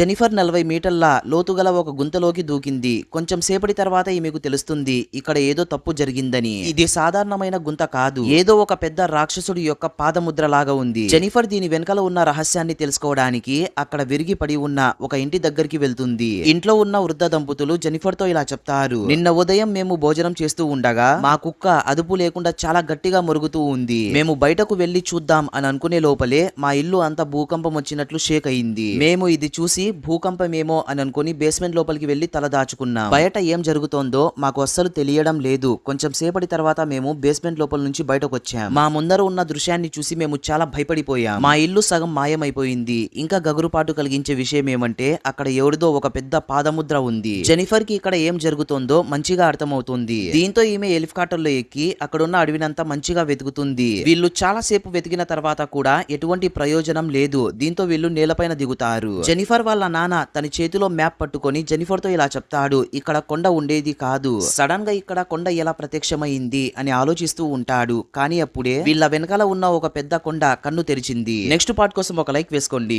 Jennifer నలభై మీటర్ల లోతుగల ఒక గుంతలోకి దూకింది. కొంచెం సేపటి తర్వాత ఈమెకు తెలుస్తుంది ఇక్కడ ఏదో తప్పు జరిగిందని. ఇది సాధారణమైన గుంత కాదు. ఏదో ఒక పెద్ద రాక్షసుడి యొక్క పాదముద్ర లాగా ఉంది. జెనిఫర్ దీని వెనుకల ఉన్న రహస్యాన్ని తెలుసుకోవడానికి అక్కడ విరిగి పడి ఉన్న ఒక ఇంటి దగ్గరికి వెళ్తుంది. ఇంట్లో ఉన్న వృద్ధ దంపతులు జెనిఫర్తో ఇలా చెప్తారు నిన్న ఉదయం మేము భోజనం చేస్తూ ఉండగా మా కుక్క అదుపు లేకుండా చాలా గట్టిగా మురుగుతూ ఉంది. మేము బయటకు వెళ్ళి చూద్దాం అని అనుకునే లోపలే మా ఇల్లు అంత భూకంపం వచ్చినట్లు షేక్ అయింది. మేము ఇది చూసి భూకంపమేమో అని అనుకుని బేస్మెంట్ లోపలికి వెళ్ళి తల దాచుకున్నాం. బయట ఏం జరుగుతోందో మాకు అస్సలు తెలియడం లేదు. కొంచెం సేపటి తర్వాత మేము బేస్మెంట్ లోపల నుంచి బయటకు వచ్చాం. మా ముందర ఉన్న దృశ్యాన్ని చూసి మేము చాలా భయపడిపోయాం. మా ఇల్లు సగం మాయమైపోయింది. ఇంకా గగురుపాటు కలిగించే విషయం ఏమంటే అక్కడ ఎవరిదో ఒక పెద్ద పాదముద్ర ఉంది. జెనిఫర్కి ఇక్కడ ఏం జరుగుతోందో మంచిగా అర్థమవుతుంది. దీంతో ఈమె హెలికాప్టర్లో ఎక్కి అక్కడున్న అడవినంతా మంచిగా వెతుకుతుంది. వీళ్ళు చాలా సేపు వెతికిన తర్వాత కూడా ఎటువంటి ప్రయోజనం లేదు. దీంతో వీళ్ళు నేలపైన దిగుతారు. జెనిఫర్ వాళ్ళ నాన్న తన చేతిలో మ్యాప్ పట్టుకొని జెనిఫర్తో ఇలా చెప్తాడు ఇక్కడ కొండ ఉండేది కాదు. సడన్గా ఇక్కడ కొండ ఎలా ప్రత్యక్షమైంది? అని ఆలోచిస్తూ ఉంటాడు. కానీ అప్పుడే వీళ్ళ వెనకాల ఉన్న ఒక పెద్ద కొండ కన్ను తెరిచింది. నెక్స్ట్ పార్ట్ కోసం ఒక లైక్ వేసుకోండి.